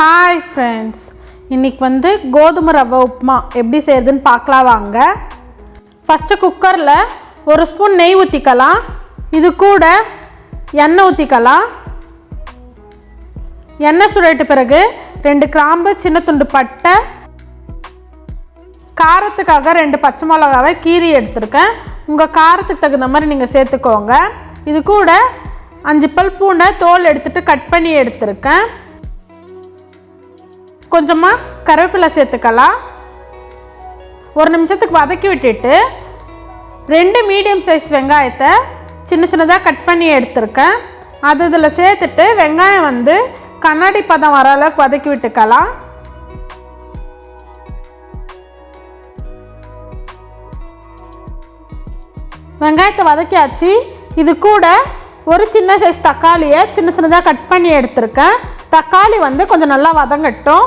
Hi friends இன்றைக்கி வந்து கோதுமை ரவை உப்புமா எப்படி செய்யுதுன்னு பார்க்கலாம் வாங்க. ஃபஸ்ட்டு குக்கரில் ஒரு ஸ்பூன் நெய் ஊற்றிக்கலாம் இது கூட எண்ணெய் ஊற்றிக்கலாம் எண்ணெய் சுடட்டு பிறகு ரெண்டு கிராம்பு சின்ன துண்டு பட்டை காரத்துக்காக ரெண்டு பச்சை மிளகாவை கீரி எடுத்திருக்கேன். உங்கள் காரத்துக்கு தகுந்த மாதிரி நீங்கள் சேர்த்துக்கோங்க. இது கூட அஞ்சு பல் பூண்டை தோல் எடுத்துகிட்டு கட் பண்ணி எடுத்திருக்கேன். கொஞ்சமாக கருவேப்பிலை சேர்த்துக்கலாம். ஒரு நிமிஷத்துக்கு வதக்கி விட்டுட்டு ரெண்டு மீடியம் சைஸ் வெங்காயத்தை சின்ன சின்னதாக கட் பண்ணி எடுத்திருக்கேன். அது இதில் சேர்த்துட்டு வெங்காயம் வந்து கண்ணாடி பதம் வர அளவுக்கு வதக்கி விட்டுக்கலாம். வெங்காயத்தை வதக்கியாச்சு. இது கூட ஒரு சின்ன சைஸ் தக்காளியை சின்ன சின்னதாக கட் பண்ணி எடுத்திருக்கேன். தக்காளி வந்து கொஞ்சம் நல்லா வதங்கட்டும்.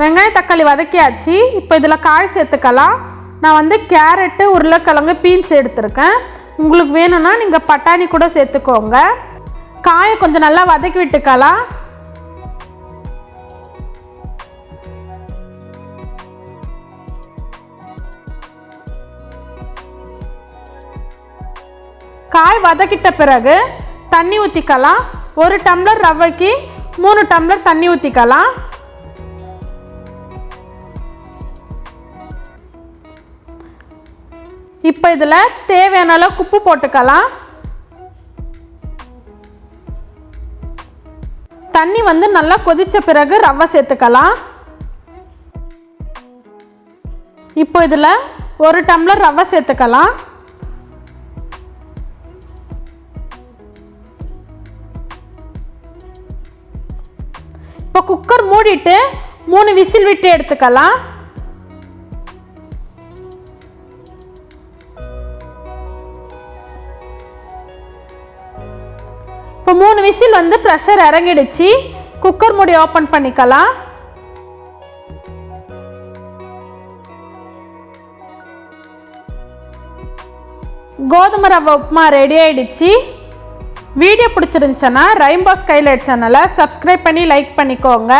வெங்காய தக்காளி வதக்கியாச்சு. இப்போ இதில் காய் சேர்த்துக்கலாம். நான் வந்து கேரட்டு உருளைக்கிழங்கு பீன்ஸ் எடுத்திருக்கேன். உங்களுக்கு வேணும்னா நீங்கள் பட்டாணி கூட சேர்த்துக்கோங்க. காயை கொஞ்சம் நல்லா வதக்கி விட்டுக்கலாம் காய் வதக்கிட்ட பிறகு தண்ணி ஊற்றிக்கலாம் ஒரு டம்ளர் ரவைக்கு மூணு டம்ளர் தண்ணி ஊற்றிக்கலாம் இப்போ இதில் தேவையான அளவு உப்பு போட்டுக்கலாம் தண்ணி வந்து நல்லா கொதித்த பிறகு ரவை சேர்த்துக்கலாம். இப்போ இதில் ஒரு டம்ளர் ரவை சேர்த்துக்கலாம். இப்போ குக்கர் மூடிட்டு மூணு விசில் விட்டு எடுத்துக்கலாம். இப்போ மூணு விசில் வந்து ப்ரெஷர் இறங்கிடுச்சு. குக்கர் மூடி ஓப்பன் பண்ணிக்கலாம். கோதுமை ரவை உப்புமா ரெடி ஆயிடுச்சு. வீடியோ பிடிச்சிருந்துச்சுன்னா ரெயின்போ ஸ்கைலைட் சேனலை சப்ஸ்கிரைப் பண்ணி லைக் பண்ணிக்கோங்க.